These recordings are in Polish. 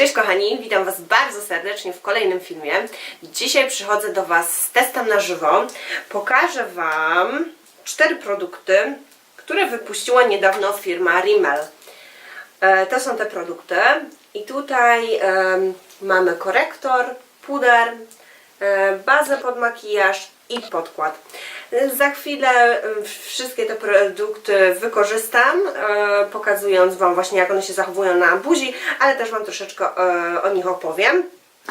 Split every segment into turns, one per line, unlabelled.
Cześć kochani, witam Was bardzo serdecznie w kolejnym filmie. Dzisiaj przychodzę do Was z testem na żywo. Pokażę Wam cztery produkty, które wypuściła niedawno firma Rimmel. E, To są te produkty i tutaj mamy korektor, puder, e, bazę pod makijaż i podkład. Za chwilę e, wszystkie te produkty wykorzystam, e, pokazując Wam właśnie jak one się zachowują na buzi, ale też Wam troszeczkę e, o nich opowiem.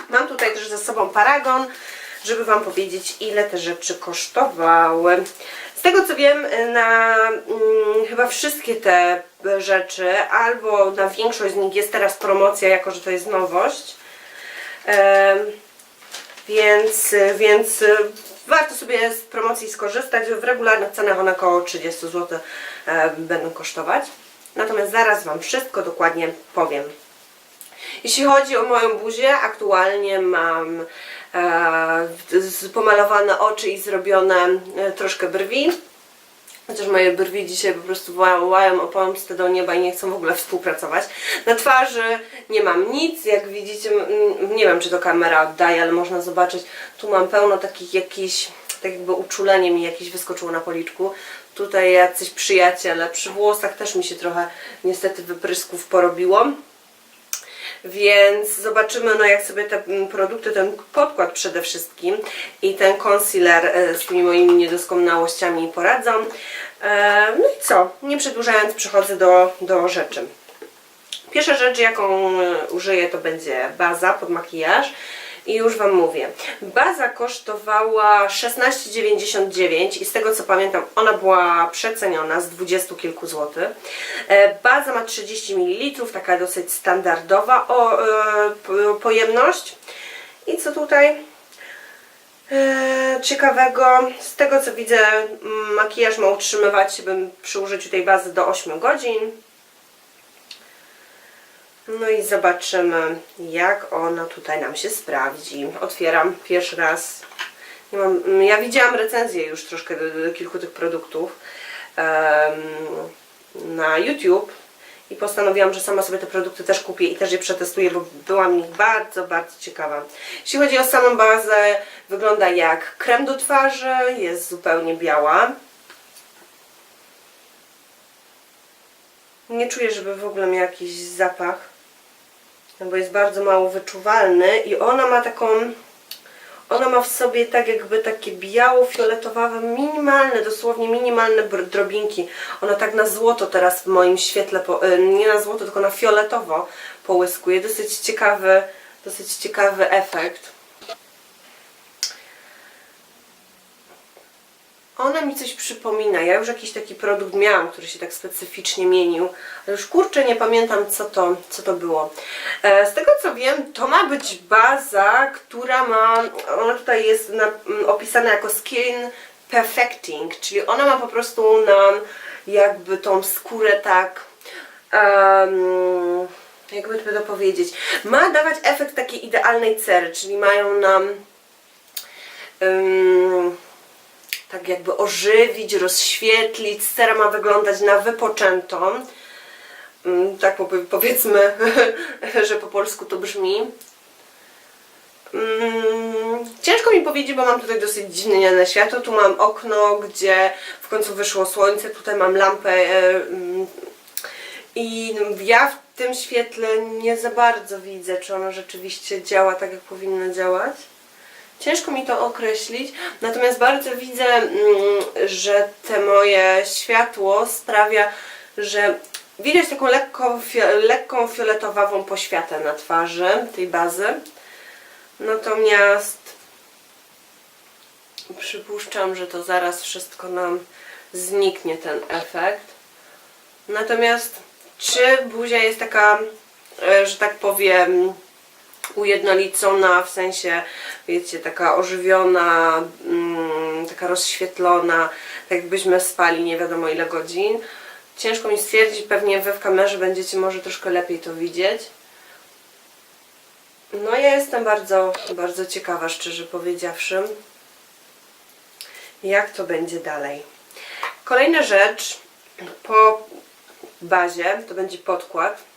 Mam tutaj też ze sobą paragon, żeby Wam powiedzieć ile te rzeczy kosztowały. Z tego co wiem, na mm, chyba wszystkie te rzeczy, albo na większość z nich jest teraz promocja, jako że to jest nowość. Więc, więc warto sobie z promocji skorzystać. W regularnych cenach one około 30 zł e, będą kosztować. Natomiast zaraz Wam wszystko dokładnie powiem. Jeśli chodzi o moją buzię, aktualnie mam e, pomalowane oczy i zrobione e, troszkę brwi. Chociaż moje brwi dzisiaj po prostu wołają, o pomstę do nieba i nie chcą w ogóle współpracować. Na twarzy nie mam nic, jak widzicie, nie wiem czy to kamera oddaje, ale można zobaczyć, tu mam pełno takich jakichś, tak jakby uczulenie mi jakieś wyskoczyło na policzku. Tutaj jacyś przyjaciele, przy włosach też mi się trochę niestety wyprysków porobiło. Więc zobaczymy, no jak sobie te mm, produkty, ten podkład przede wszystkim i ten concealer e, z tymi moimi niedoskonałościami poradzą. E, No i co? Nie przedłużając, przechodzę do, do rzeczy. Pierwsza rzecz, jaką e, użyję, to będzie baza pod makijaż. I już Wam mówię. Baza kosztowała 16,99 i z tego co pamiętam, ona była przeceniona z 20 kilku złotych. E, Baza ma 30 ml, taka dosyć standardowa o, e, po- pojemność. I co tutaj? E, ciekawego, z tego co widzę, mm, makijaż ma utrzymywać się przy użyciu tej bazy do 8 godzin. No i zobaczymy, jak ona tutaj nam się sprawdzi. Otwieram pierwszy raz. Nie mam, mm, ja widziałam recenzję już troszkę kilku tych produktów em, na YouTube i postanowiłam, że sama sobie te produkty też kupię i też je przetestuję, bo byłam ich bardzo, bardzo ciekawa. Jeśli chodzi o samą bazę, wygląda jak krem do twarzy, jest zupełnie biała. Nie czuję, żeby w ogóle miał jakiś zapach, no bo jest bardzo mało wyczuwalny i ona ma taką, ona ma w sobie tak jakby takie biało-fioletowawe, minimalne, dosłownie minimalne drobinki. Ona tak na złoto teraz w moim świetle, y, nie na złoto, tylko na fioletowo połyskuje. Dosyć ciekawy, dosyć ciekawy efekt. Ona mi coś przypomina. Ja już jakiś taki produkt miałam, który się tak specyficznie mienił, ale już kurczę nie pamiętam co to, co to było. E, z tego co wiem, to ma być baza, która ma, ona tutaj jest na, m, opisana jako skin perfecting, czyli ona ma po prostu nam jakby tą skórę tak um, jakby to powiedzieć, ma dawać efekt takiej idealnej cery, czyli mają nam ym, tak jakby ożywić, rozświetlić. Cera ma wyglądać na wypoczętą. Ym, Tak powie- powiedzmy, że po polsku to brzmi. Ym, Ciężko mi powiedzieć, bo mam tutaj dosyć dziwne światło. Tu mam okno, gdzie w końcu wyszło słońce. Tutaj mam lampę e, ym, i ja w tym świetle nie za bardzo widzę, czy ono rzeczywiście działa tak, jak powinno działać. Ciężko mi to określić, natomiast bardzo widzę, mm, że te moje światło sprawia, że widać taką lekką, lekką fioletowawą poświatę na twarzy tej bazy. Natomiast przypuszczam, że to zaraz wszystko nam zniknie ten efekt. Natomiast czy buzia jest taka, e, że tak powiem, ujednolicona, w sensie, wiecie, taka ożywiona, mm, taka rozświetlona, tak jakbyśmy spali nie wiadomo ile godzin. Ciężko mi stwierdzić, pewnie wy w kamerze będziecie może troszkę lepiej to widzieć. No ja jestem bardzo, bardzo ciekawa, szczerze powiedziawszy, jak to będzie dalej. Kolejna rzecz, po bazie to będzie podkład.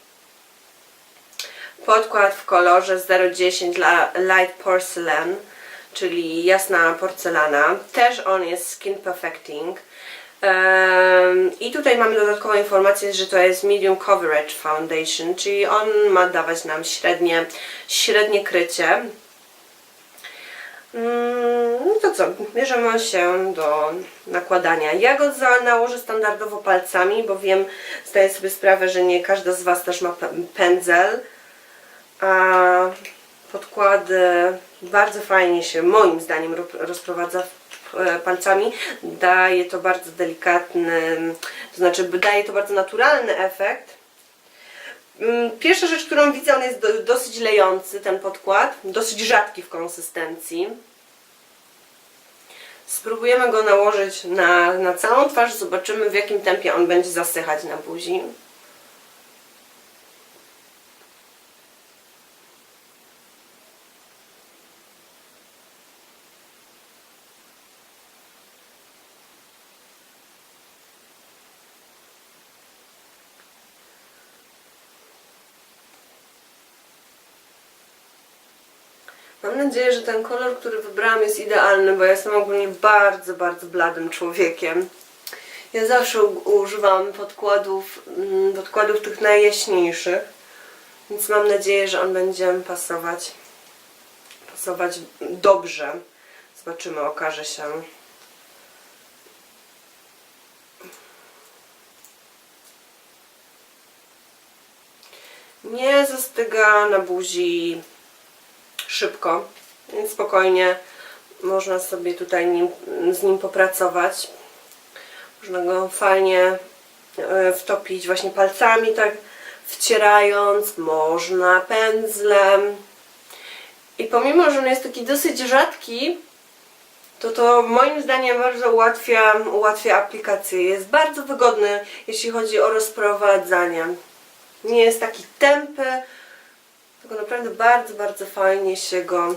Podkład w kolorze 010 dla Light Porcelain, czyli jasna porcelana. Też on jest Skin Perfecting. I tutaj mamy dodatkową informację, że to jest Medium Coverage Foundation, czyli on ma dawać nam średnie, średnie krycie. Mm, No to co, bierzemy się do nakładania. Ja go nałożę standardowo palcami, bo wiem, zdaję sobie sprawę, że nie każda z Was też ma pędzel. A podkłady bardzo fajnie się, moim zdaniem, ro- rozprowadza e, palcami. Daje to bardzo delikatny, to znaczy daje to bardzo naturalny efekt. Mm, Pierwsza rzecz, którą widzę, on jest do, dosyć lejący, ten podkład, dosyć rzadki w konsystencji. Spróbujemy go nałożyć na, na całą twarz, zobaczymy w jakim tempie on będzie zasychać na buzi. Mam nadzieję, że ten kolor, który wybrałam jest idealny, bo ja jestem ogólnie bardzo, bardzo bladym człowiekiem. Ja zawsze używam podkładów, mm, podkładów tych najjaśniejszych, więc mam nadzieję, że on będzie pasować, pasować dobrze. Zobaczymy, okaże się. Nie zastyga na buzi szybko, więc spokojnie można sobie tutaj nim, z nim popracować. Można go fajnie e, wtopić właśnie palcami, tak wcierając, można pędzlem. I pomimo, że on jest taki dosyć rzadki, to to moim zdaniem bardzo ułatwia, ułatwia aplikację. Jest bardzo wygodny, jeśli chodzi o rozprowadzanie. Nie jest taki tępy, tylko naprawdę bardzo, bardzo fajnie się go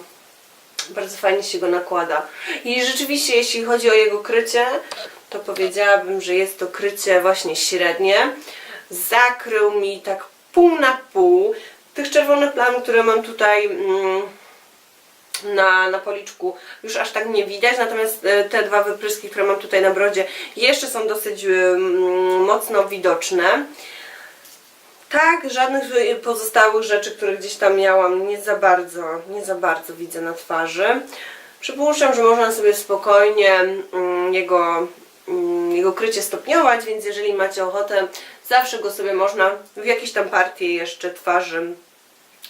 bardzo fajnie się go nakłada. I rzeczywiście, jeśli chodzi o jego krycie, to powiedziałabym, że jest to krycie właśnie średnie. Zakrył mi tak pół na pół. Tych czerwonych plam, które mam tutaj mm, na, na policzku już aż tak nie widać, natomiast e, te dwa wypryski, które mam tutaj na brodzie jeszcze są dosyć mm, mocno widoczne. Tak, żadnych pozostałych rzeczy, które gdzieś tam miałam, nie za bardzo, nie za bardzo widzę na twarzy. Przypuszczam, że można sobie spokojnie mm, jego, mm, jego krycie stopniować, więc jeżeli macie ochotę, zawsze go sobie można w jakieś tam partie jeszcze twarzy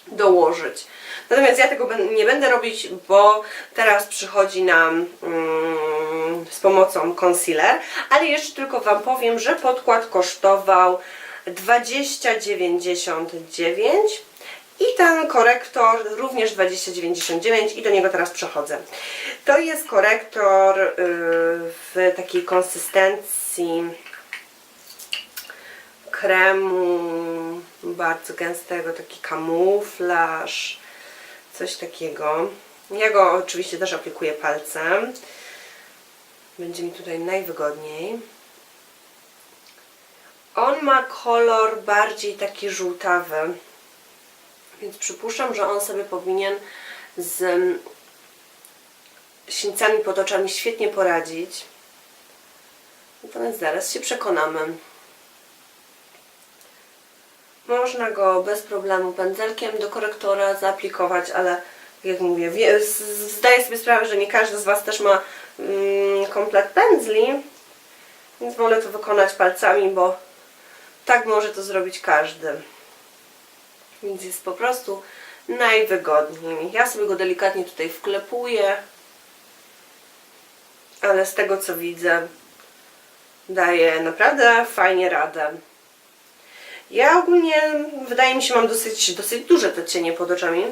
dołożyć. Natomiast ja tego nie będę robić, bo teraz przychodzi nam mm, z pomocą concealer, ale jeszcze tylko Wam powiem, że podkład kosztował 20,99 i ten korektor również 20,99 i do niego teraz przechodzę. To jest korektor y, w takiej konsystencji kremu bardzo gęstego, taki kamuflaż, coś takiego. Ja go oczywiście też aplikuję palcem. Będzie mi tutaj najwygodniej. On ma kolor bardziej taki żółtawy, więc przypuszczam, że on sobie powinien z mm, sińcami pod oczami świetnie poradzić. Natomiast zaraz się przekonamy. Można go bez problemu pędzelkiem do korektora zaaplikować, ale jak mówię, zdaję sobie sprawę, że nie każdy z Was też ma mm, komplet pędzli, więc wolę to wykonać palcami, bo tak może to zrobić każdy. Więc jest po prostu najwygodniej. Ja sobie go delikatnie tutaj wklepuję, ale z tego co widzę, daje naprawdę fajnie radę. Ja ogólnie, wydaje mi się, mam dosyć, dosyć duże te cienie pod oczami.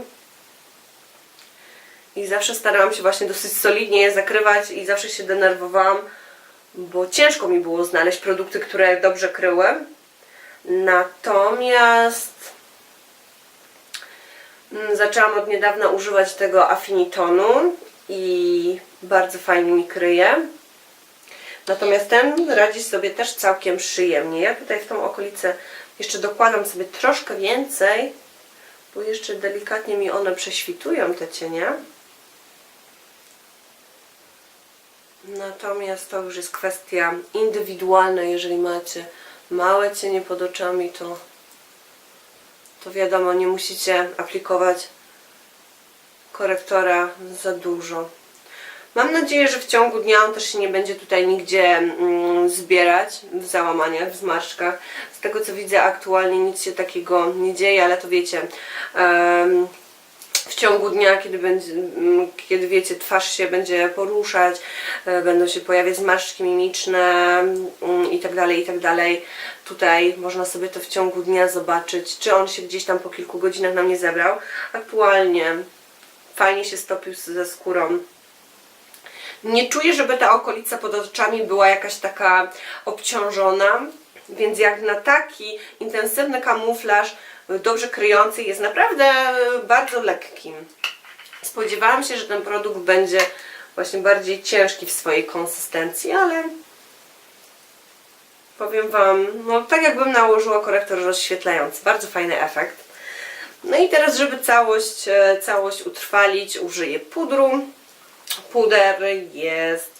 I zawsze starałam się właśnie dosyć solidnie je zakrywać i zawsze się denerwowałam, bo ciężko mi było znaleźć produkty, które dobrze kryły. Natomiast mm, zaczęłam od niedawna używać tego Affinitonu i bardzo fajnie mi kryje. Natomiast ten radzi sobie też całkiem przyjemnie. Ja tutaj w tą okolicę jeszcze dokładam sobie troszkę więcej, bo jeszcze delikatnie mi one prześwitują te cienie. Natomiast to już jest kwestia indywidualna. Jeżeli macie małe cienie pod oczami, to, to wiadomo, nie musicie aplikować korektora za dużo. Mam nadzieję, że w ciągu dnia on też się nie będzie tutaj nigdzie mm, zbierać w załamaniach, w zmarszczkach. Z tego co widzę aktualnie nic się takiego nie dzieje, ale to wiecie, ciągu dnia, kiedy, będzie, mm, kiedy wiecie, twarz się będzie poruszać, e, będą się pojawiać zmarszczki mimiczne mm, i tak tak. Tutaj można sobie to w ciągu dnia zobaczyć, czy on się gdzieś tam po kilku godzinach nam nie zebrał. Aktualnie fajnie się stopił ze skórą. Nie czuję, żeby ta okolica pod oczami była jakaś taka obciążona, więc jak na taki intensywny kamuflaż, dobrze kryjący, jest naprawdę y, bardzo lekkim. Spodziewałam się, że ten produkt będzie właśnie bardziej ciężki w swojej konsystencji, ale powiem Wam, no tak jakbym nałożyła korektor rozświetlający. Bardzo fajny efekt. No i teraz, żeby całość, e, całość utrwalić, użyję pudru. Puder jest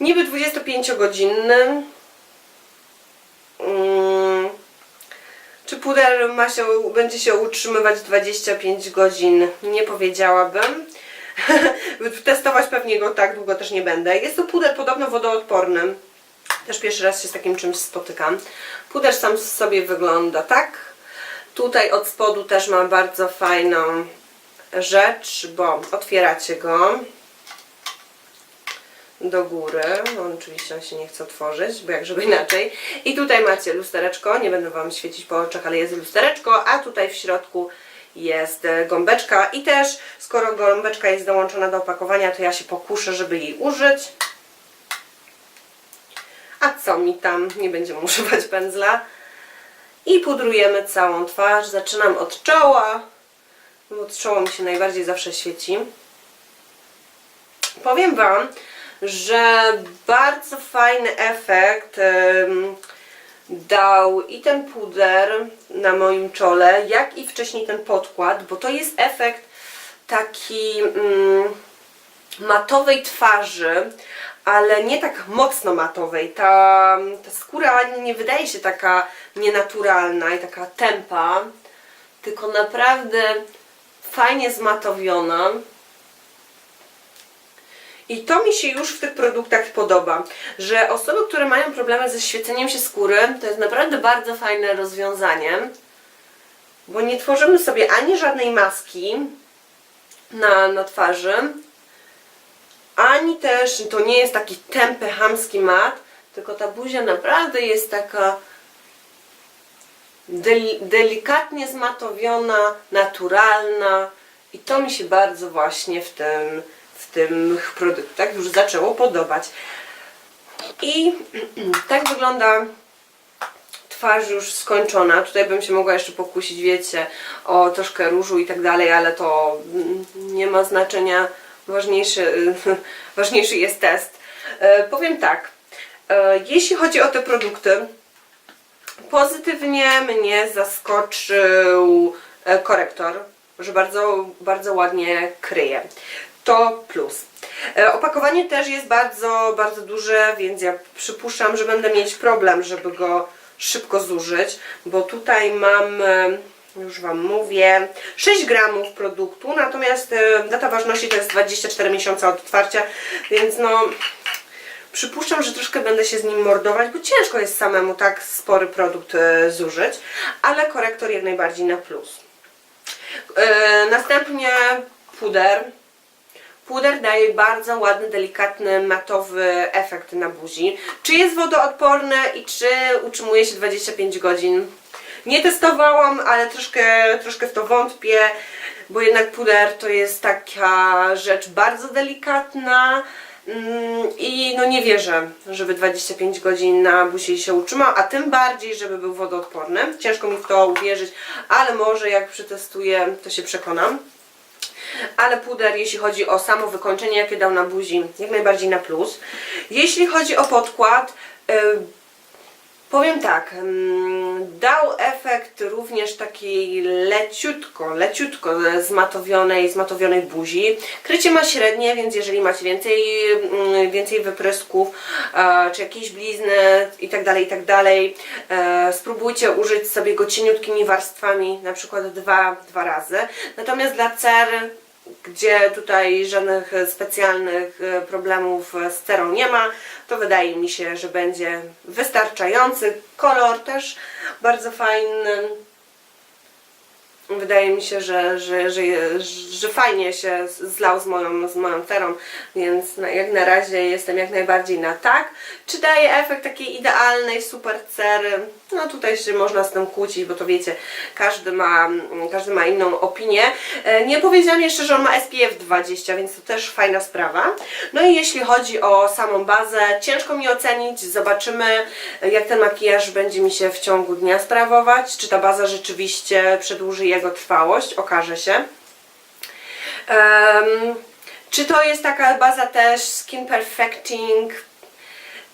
niby 25-godzinny. Puder ma się, będzie się utrzymywać 25 godzin? Nie powiedziałabym. Testować pewnie go tak długo też nie będę. Jest to puder podobno wodoodporny. Też pierwszy raz się z takim czymś spotykam. Puder sam sobie wygląda tak. Tutaj od spodu też ma bardzo fajną rzecz, bo otwieracie go do góry. On oczywiście on się nie chce otworzyć, bo jak żeby inaczej. I tutaj macie lustereczko, nie będę Wam świecić po oczach, ale jest lustereczko, a tutaj w środku jest e, gąbeczka i też skoro gąbeczka jest dołączona do opakowania, to ja się pokuszę, żeby jej użyć. A co mi tam? Nie będziemy używać pędzla. I pudrujemy całą twarz. Zaczynam od czoła, bo od czoła mi się najbardziej zawsze świeci. Powiem Wam, że bardzo fajny efekt dał i ten puder na moim czole, jak i wcześniej ten podkład, bo to jest efekt taki mm, matowej twarzy, ale nie tak mocno matowej. Ta, ta skóra nie wydaje się taka nienaturalna i taka tempa, tylko naprawdę fajnie zmatowiona. I to mi się już w tych produktach podoba, że osoby, które mają problemy ze świeceniem się skóry, to jest naprawdę bardzo fajne rozwiązanie, bo nie tworzymy sobie ani żadnej maski na, na twarzy, ani też to nie jest taki tępy, chamski mat, tylko ta buzia naprawdę jest taka del, delikatnie zmatowiona, naturalna i to mi się bardzo właśnie w tym, w tych produktach już zaczęło podobać. I tak wygląda twarz już skończona. Tutaj bym się mogła jeszcze pokusić, wiecie, o troszkę różu i tak dalej, ale to mm, nie ma znaczenia. Ważniejszy, ważniejszy jest test. E, powiem tak, e, jeśli chodzi o te produkty, pozytywnie mnie zaskoczył e, korektor, że bardzo, bardzo ładnie kryje. To plus. E, Opakowanie też jest bardzo, bardzo duże, więc ja przypuszczam, że będę mieć problem, żeby go szybko zużyć, bo tutaj mam, e, już Wam mówię, 6 gramów produktu, natomiast e, data ważności to jest 24 miesiące od otwarcia, więc no przypuszczam, że troszkę będę się z nim mordować, bo ciężko jest samemu tak spory produkt zużyć, ale korektor jak najbardziej na plus. Następnie puder. Puder daje bardzo ładny, delikatny, matowy efekt na buzi. Czy jest wodoodporny i czy utrzymuje się 25 godzin? Nie testowałam, ale troszkę, troszkę w to wątpię, bo jednak puder to jest taka rzecz bardzo delikatna mm, i no nie wierzę, żeby 25 godzin na buzi się utrzymał, a tym bardziej, żeby był wodoodporny. Ciężko mi w to uwierzyć, ale może jak przetestuję, to się przekonam ale puder, jeśli chodzi o samo wykończenie, jakie dał na buzi, jak najbardziej na plus. Jeśli chodzi o podkład, y, Powiem tak, mm, dał efekt również takiej leciutko, leciutko zmatowionej, zmatowionej buzi. Krycie ma średnie, więc jeżeli macie więcej, mm, więcej wyprysków, e, czy jakieś blizny i tak dalej, i tak e, spróbujcie użyć sobie go cieniutkimi warstwami, na przykład dwa, dwa razy. Natomiast dla cer gdzie tutaj żadnych specjalnych e, problemów z cerą nie ma, to wydaje mi się, że będzie wystarczający. Kolor też bardzo fajny. Wydaje mi się, że, że, że, że fajnie się zlał z moją, z moją cerą, więc jak na razie jestem jak najbardziej na tak. Czy daje efekt takiej idealnej super cery? No tutaj się można z tym kłócić, bo to wiecie, każdy ma, każdy ma inną opinię. E, Nie powiedziałam jeszcze, że on ma SPF 20, więc to też fajna sprawa. No i jeśli chodzi o samą bazę, ciężko mi ocenić, zobaczymy jak ten makijaż będzie mi się w ciągu dnia sprawować, czy ta baza rzeczywiście przedłuży jego trwałość, okaże się. Em, czy to jest taka baza też skin perfecting?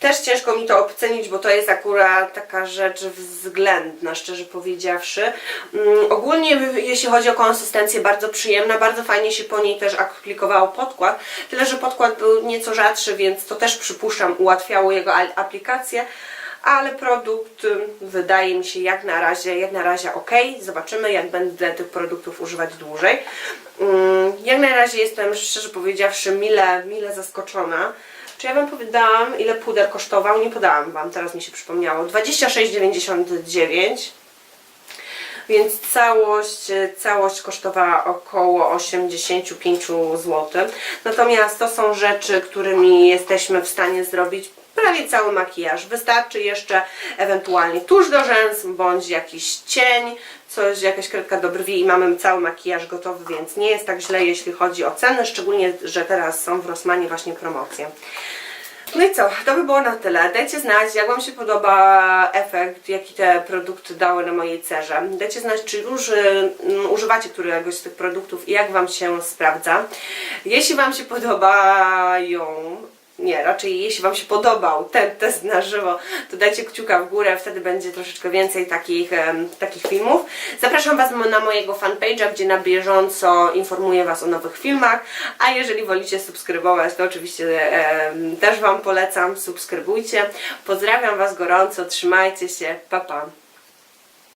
Też ciężko mi to ocenić, bo to jest akurat taka rzecz względna, szczerze powiedziawszy. Mm, ogólnie jeśli chodzi o konsystencję, bardzo przyjemna, bardzo fajnie się po niej też aplikowało podkład, tyle że podkład był nieco rzadszy, więc to też przypuszczam ułatwiało jego aplikację, ale produkt wydaje mi się jak na razie, jak na razie ok. Zobaczymy jak będę tych produktów używać dłużej. Ym, Jak na razie jestem szczerze powiedziawszy mile, mile zaskoczona. Czy ja Wam powiedziałam, ile puder kosztował? Nie podałam Wam, teraz mi się przypomniało. 26,99 więc całość, całość kosztowała około 85 zł. Natomiast to są rzeczy, którymi jesteśmy w stanie zrobić prawie cały makijaż. Wystarczy jeszcze ewentualnie tusz do rzęs, bądź jakiś cień, coś, jakaś kredka do brwi i mamy cały makijaż gotowy, więc nie jest tak źle, jeśli chodzi o ceny, szczególnie, że teraz są w Rossmanie właśnie promocje. No i co, to by było na tyle. Dajcie znać, jak Wam się podoba efekt, jaki te produkty dały na mojej cerze. Dajcie znać, czy już y, mm, używacie któregoś z tych produktów i jak Wam się sprawdza. Jeśli Wam się podobają nie, raczej jeśli Wam się podobał ten test na żywo, to dajcie kciuka w górę, wtedy będzie troszeczkę więcej takich, em, takich filmów. Zapraszam Was na mojego fanpage'a, gdzie na bieżąco informuję Was o nowych filmach, a jeżeli wolicie subskrybować, to oczywiście em, też Wam polecam, subskrybujcie. Pozdrawiam Was gorąco, trzymajcie się, pa pa!